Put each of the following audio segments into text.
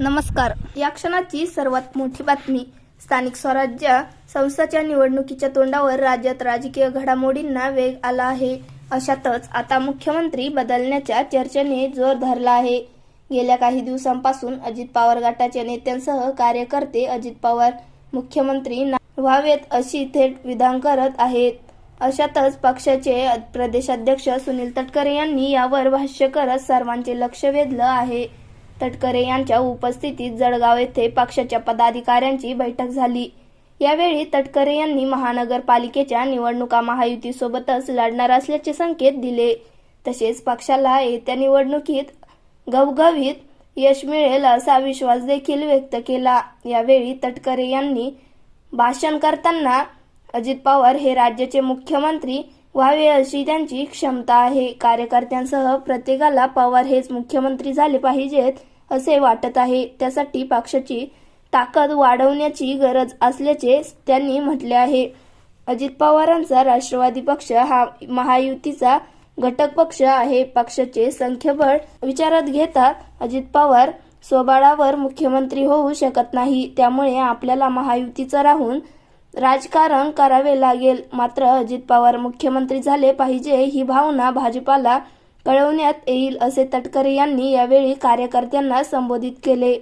नमस्कार. या क्षणाची सर्वात मोठी बातमी स्थानिक स्वराज्य संस्थाच्या निवडणुकीच्या तोंडावर राज्यात राजकीय घडामोडींना वेग आला आहे. अशातच आता मुख्यमंत्री बदलण्याच्या चर्चेने जोर धरला आहे. गेल्या काही दिवसांपासून अजित पवार गटाच्या नेत्यांसह कार्यकर्ते अजित पवार मुख्यमंत्री व्हावेत अशी थेट विधान करत आहेत. अशातच पक्षाचे प्रदेशाध्यक्ष सुनील तटकरे यांनी यावर भाष्य करत सर्वांचे लक्ष वेधलं आहे. तटकरे यांच्या उपस्थितीत जळगाव येथे पक्षाच्या पदाधिकाऱ्यांची बैठक झाली. यावेळी तटकरे यांनी महानगरपालिकेच्या निवडणुका महायुतीसोबतच लढणार असल्याचे संकेत दिले. तसेच पक्षाला येत्या निवडणुकीत घवघवीत यश मिळेल असा विश्वास देखील व्यक्त केला. यावेळी तटकरे यांनी भाषण करताना अजित पवार हे राज्याचे मुख्यमंत्री व्हावे अशी त्यांची क्षमता आहे. कार्यकर्त्यांसह प्रत्येकाला पवार हेच मुख्यमंत्री झाले पाहिजेत असे वाटत आहे. त्यासाठी पक्षाची ताकद वाढवण्याची गरज असल्याचे त्यांनी म्हटले आहे. अजित पवारांचा राष्ट्रवादी पक्ष हा महायुतीचा घटक पक्ष आहे. पक्षाचे संख्यबळ विचारात घेता अजित पवार स्वबळावर मुख्यमंत्री होऊ शकत नाही. त्यामुळे आपल्याला महायुतीचं राहून राजकारण करावे लागेल. मात्र अजित पवार मुख्यमंत्री झाले पाहिजे ही भावना भाजपाला कळवण्यात येईल असे तटकरे यांनी यावेळी कार्यकर्त्यांना संबोधित केले.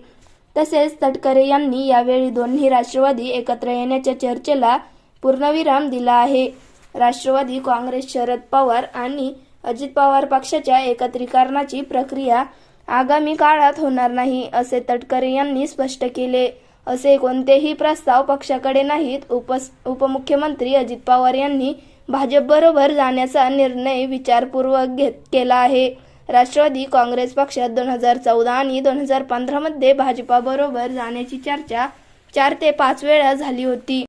तसेच तटकरे यांनी यावेळी दोन्ही राष्ट्रवादी एकत्र येण्याच्या चर्चेला पूर्णविराम दिला आहे. राष्ट्रवादी काँग्रेस शरद पवार आणि अजित पवार पक्षाच्या एकत्रीकरणाची प्रक्रिया आगामी काळात होणार नाही असे तटकरे यांनी स्पष्ट केले. असे कोणतेही प्रस्ताव पक्षाकडे नाहीत. उपस उपमुख्यमंत्री अजित पवार यांनी भाजपबरोबर जाण्याचा निर्णय विचारपूर्वक घेत केला आहे. राष्ट्रवादी काँग्रेस पक्षात दोन हजार चौदा आणि दोन हजार पंधरामध्ये भाजपाबरोबर जाण्याची चर्चा चार ते पाच वेळा झाली होती.